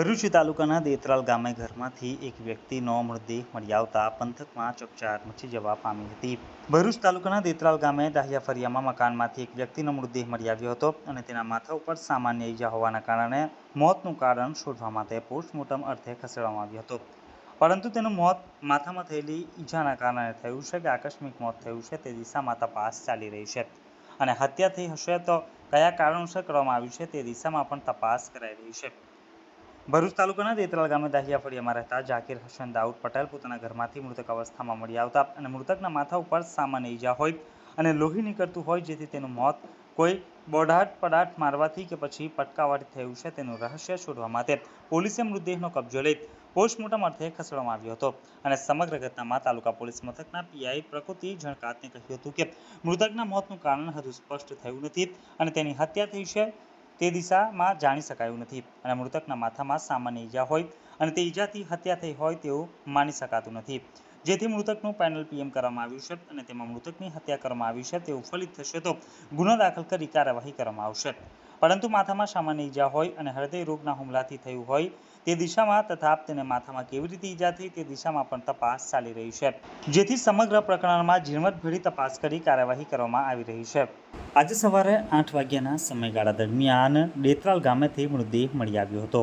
ભરૂચ તાલુકાના દેતરાલ ગામે ઘરમાંથી એક વ્યક્તિનો મૃતદેહ મળી આવતા પંથકમાં ચકચાર મચી જવા પામી હતી. ભરૂચ તાલુકાના દેતરાલ ગામે દાહિયા ફરિયામાં મકાનમાંથી એક વ્યક્તિનો મૃતદેહ મળી આવ્યો હતો અને તેના માથા ઉપર સામાન્ય ઈજા હોવાના કારણે મોતનું કારણ શોધવા માટે પોસ્ટમોર્ટમ અર્થે ખસેડવામાં આવ્યો હતો. પરંતુ તેનું મોત માથામાં થયેલી ઈજાના કારણે થયું છે કે આકસ્મિક મોત થયું છે તે દિશામાં તપાસ ચાલી રહી છે. અને હત્યા થઈ હશે તો કયા કારણોસર કરવામાં આવ્યું છે તે દિશામાં પણ તપાસ કરાઈ રહી છે. ભરૂચ તાલુકાના દેતરાલ ગામે દાહિયા ફળિયામાં રહેતા જાકીર હસન દાઉદ પટેલ પોતાના ઘરમાંથી મૃતક અવસ્થામાં મળી આવતા અને મૃતકના માથા ઉપર સામાન્ય ઈજા હોય અને લોહી નીકળતું હોય જેથી તેનું મોત કોઈ બોઢાટ પડાટ મારવાથી કે પછી પટકાવાથી થયું છે તેનું રહસ્ય શોધવા માટે પોલીસે મૃતદેહનો કબજો લઈ પોસ્ટમોર્ટમ અર્થે ખસેડવામાં આવ્યો હતો અને સમગ્ર ઘટનામાં તાલુકા પોલીસ મથકના પીઆઈ પ્રકૃતિ જણકાતને કહ્યું હતું કે મૃતકના મોતનું કારણ હજુ સ્પષ્ટ થયું નથી અને તેની હત્યા થઈ છે તે દિશામાં જાણી શકાયું નથી અને મૃતકના માથામાં સામાન્ય ઈજા હોય અને તે ઈજાથી હત્યા થઈ હોય તેવું માની શકાતું નથી. જેથી મૃતકનું પેનલ પીએમ કરવામાં આવ્યું છે અને તેમાં મૃતકની હત્યા કરવામાં આવી છે, તેવું ફલિત થશે તો ગુનો દાખલ કરી કાર્યવાહી કરવામાં આવશે. પરંતુ માથામાં સામાન્ય ઈજા હોય અને હૃદય રોગના હુમલાથી થયું હોય, તે દિશામાં તથા તેને માથામાં કેવી રીતે ઈજા થઈ તે દિશામાં પણ તપાસ ચાલી રહી છે. જેથી સમગ્ર પ્રકરણમાં ઝીણવટભરી તપાસ કરી કાર્યવાહી કરવામાં આવી રહી છે. આજે સવારે આઠ વાગ્યાના સમયગાળા દરમિયાન ડેતરાલ ગામેથી મૃતદેહ મળી આવ્યો હતો.